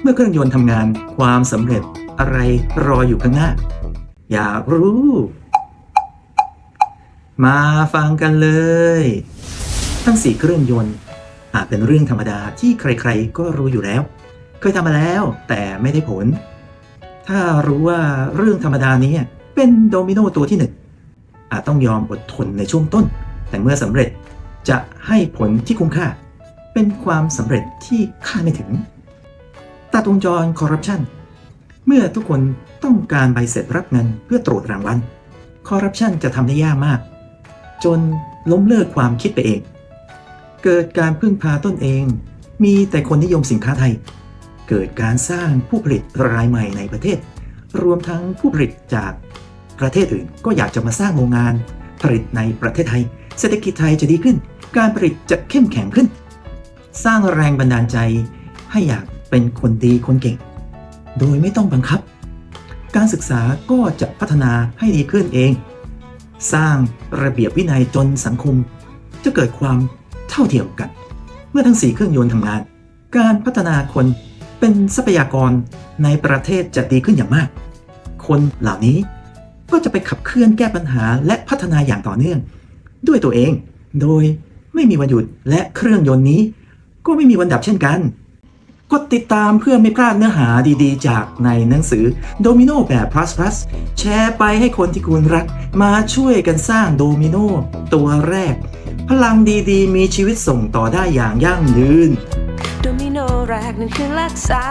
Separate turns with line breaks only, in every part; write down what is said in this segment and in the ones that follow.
เมื่อเครื่องยนต์ทำงานความสำเร็จอะไรรออยู่ข้างหน้า อยากรู้ มาฟังกันเลย ทั้งสี่เครื่องยนต์อาจเป็นเรื่องธรรมดาที่ใครๆ ก็รู้อยู่แล้ว เคยทำมาแล้วแต่ไม่ได้ผล ถ้ารู้ว่าเรื่องธรรมดานี้เป็นโดมิโนตัวที่หนึ่งอาจต้องยอมอดทนในช่วงต้น แต่เมื่อสำเร็จจะให้ผลที่คุ้มค่า เป็นความสำเร็จที่คาดไม่ถึง ตัดวงจรคอร์รัปชันเมื่อทุกคนต้องการใบเสร็จรับเงินเพื่อตรวจรางวัลคอร์รัปชันจะทำได้ยากมาก จนล้มเลิกความคิดไปเอง เกิดการพึ่งพาตนเอง มีแต่คนนิยมสินค้าไทย เกิดการสร้างผู้ผลิตรายใหม่ในประเทศ รวมทั้งผู้ผลิตจากประเทศอื่นก็อยากจะมาสร้างโรงงาน ผลิตในประเทศไทย เศรษฐกิจไทยจะดีขึ้น การผลิตจะเข้มแข็งขึ้น สร้างแรงบันดาลใจให้อยาก เป็นคนดีคนเก่ง โดยไม่ต้องบังคับ การศึกษาก็จะพัฒนาให้ดีขึ้นเอง สร้างระเบียบวินัยจนสังคม จะเกิดความเท่าเทียมกัน เมื่อทั้งสี่เครื่องยนต์ทำงาน การพัฒนาคนเป็นทรัพยากรในประเทศจะดีขึ้นอย่างมาก คนเหล่านี้ก็จะไปขับเคลื่อนแก้ปัญหาและพัฒนาอย่างต่อเนื่อง ด้วยตัวเอง โดยไม่มีวันหยุดและเครื่องยนต์นี้ ก็ไม่มีวันดับเช่นกัน กดติดตามเพื่อไม่พลาดเนื้อหาดีๆ จากในหนังสือโดมิโนแบบ plus plus แชร์ไปให้คนที่คุณรัก มาช่วยกันสร้างโดมิโนตัวแรก พลังดีๆ มีชีวิตส่งต่อได้อย่างยั่งยืน
โดมิโนแรกนั้นคือรักษา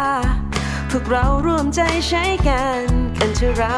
พวกเราร่วมใจใช้กันกันเถอเรา